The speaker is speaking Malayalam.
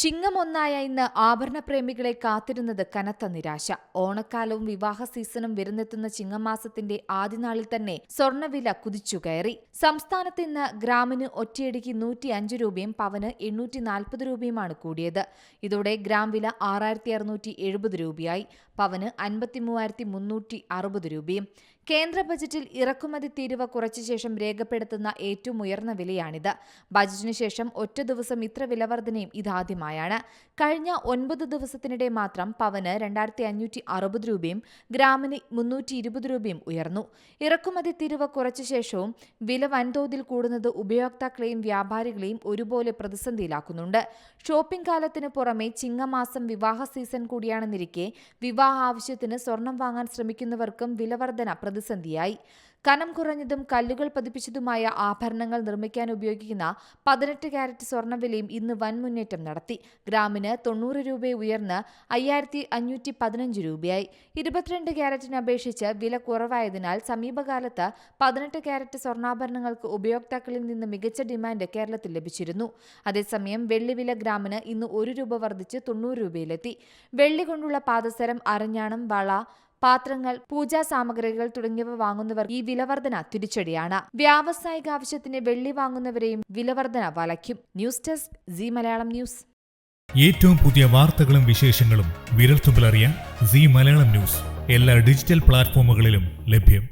ചിങ്ങമൊന്നായ ഇന്ന് ആഭരണപ്രേമികളെ കാത്തിരുന്നത് കനത്ത നിരാശ. ഓണക്കാലവും വിവാഹ സീസണും വിരുന്നെത്തുന്ന ചിങ്ങമാസത്തിന്റെ ആദ്യനാളിൽ തന്നെ സ്വർണവില കുതിച്ചുകയറി സംസ്ഥാനത്ത് ഇന്ന് ഗ്രാമിന് ഒറ്റയടിക്ക് നൂറ്റി അഞ്ച് രൂപയും പവന് എണ്ണൂറ്റി നാൽപ്പത് രൂപയുമാണ് കൂടിയത്. ഇതോടെ ഗ്രാം വില ആറായിരത്തി അറുന്നൂറ്റി എഴുപത് രൂപയായി പവന് അൻപത്തി മൂവായിരത്തി മുന്നൂറ്റി അറുപത് രൂപയും. കേന്ദ്ര ബജറ്റിൽ ഇറക്കുമതി തീരുവ കുറച്ച ശേഷം രേഖപ്പെടുത്തുന്ന ഏറ്റവും ഉയർന്ന വിലയാണിത്. ബജറ്റിനു ശേഷം ഒറ്റ ദിവസം ഇത്ര വിലവർധനയും ഇതാദ്യമായാണ് കഴിഞ്ഞ ഒൻപത് ദിവസത്തിനിടെ മാത്രം പവന് രണ്ടായിരത്തി അഞ്ഞൂറ്റി അറുപത് രൂപയും ഗ്രാമിന് മുന്നൂറ്റി ഇരുപത് രൂപയും ഉയർന്നു. ഇറക്കുമതി തീരുവ കുറച്ച ശേഷവും വില വൻതോതിൽ കൂടുന്നത് ഉപയോക്താക്കളെയും വ്യാപാരികളെയും ഒരുപോലെ പ്രതിസന്ധിയിലാക്കുന്നുണ്ട്. ഷോപ്പിംഗ് കാലത്തിന് പുറമെ ചിങ്ങമാസം വിവാഹ സീസൺ കൂടിയാണെന്നിരിക്കെ വിവാഹ ആവശ്യത്തിന് സ്വർണം വാങ്ങാൻ ശ്രമിക്കുന്നവർക്കും വിലവർധന പ്രതിസന്ധിയായി. കനം കുറഞ്ഞതും കല്ലുകൾ പതിപ്പിച്ചതുമായ ആഭരണങ്ങൾ നിർമ്മിക്കാൻ ഉപയോഗിക്കുന്ന പതിനെട്ട് ക്യാരറ്റ് സ്വർണവിലയും ഇന്ന് വൻ മുന്നേറ്റം നടത്തി. ഗ്രാമിന് തൊണ്ണൂറ് രൂപ ഉയർന്ന് അയ്യായിരത്തി അഞ്ഞൂറ്റി പതിനഞ്ച് രൂപയായി. ഇരുപത്തിരണ്ട് ക്യാരറ്റിന് അപേക്ഷിച്ച് വില കുറവായതിനാൽ സമീപകാലത്ത് പതിനെട്ട് ക്യാരറ്റ് സ്വർണാഭരണങ്ങൾക്ക് ഉപയോക്താക്കളിൽ നിന്ന് മികച്ച ഡിമാൻഡ് കേരളത്തിൽ ലഭിച്ചിരുന്നു. അതേസമയം വെള്ളിവില ഗ്രാമിന് ഇന്ന് ഒരു രൂപ വർദ്ധിച്ച് തൊണ്ണൂറ് രൂപയിലെത്തി. വെള്ളി കൊണ്ടുള്ള പാദസരം അരഞ്ഞാണം വള പാത്രങ്ങൾ പൂജാ സാമഗ്രികൾ തുടങ്ങിയവ വാങ്ങുന്നവർ ഈ വിലവർധന തിരിച്ചടിയാണ്. വ്യാവസായിക ആവശ്യത്തിന് വെള്ളി വാങ്ങുന്നവരെയും വിലവർധന വലയ്ക്കും. News desk C Malayalam news. ഏറ്റവും പുതിയ വാർത്തകളും വിശേഷങ്ങളും വിരൽത്തുമ്പിലറിയാൻ സി മലയാളം ന്യൂസ്. എല്ലാ ഡിജിറ്റൽ പ്ലാറ്റ്ഫോമുകളിലും ലഭ്യം.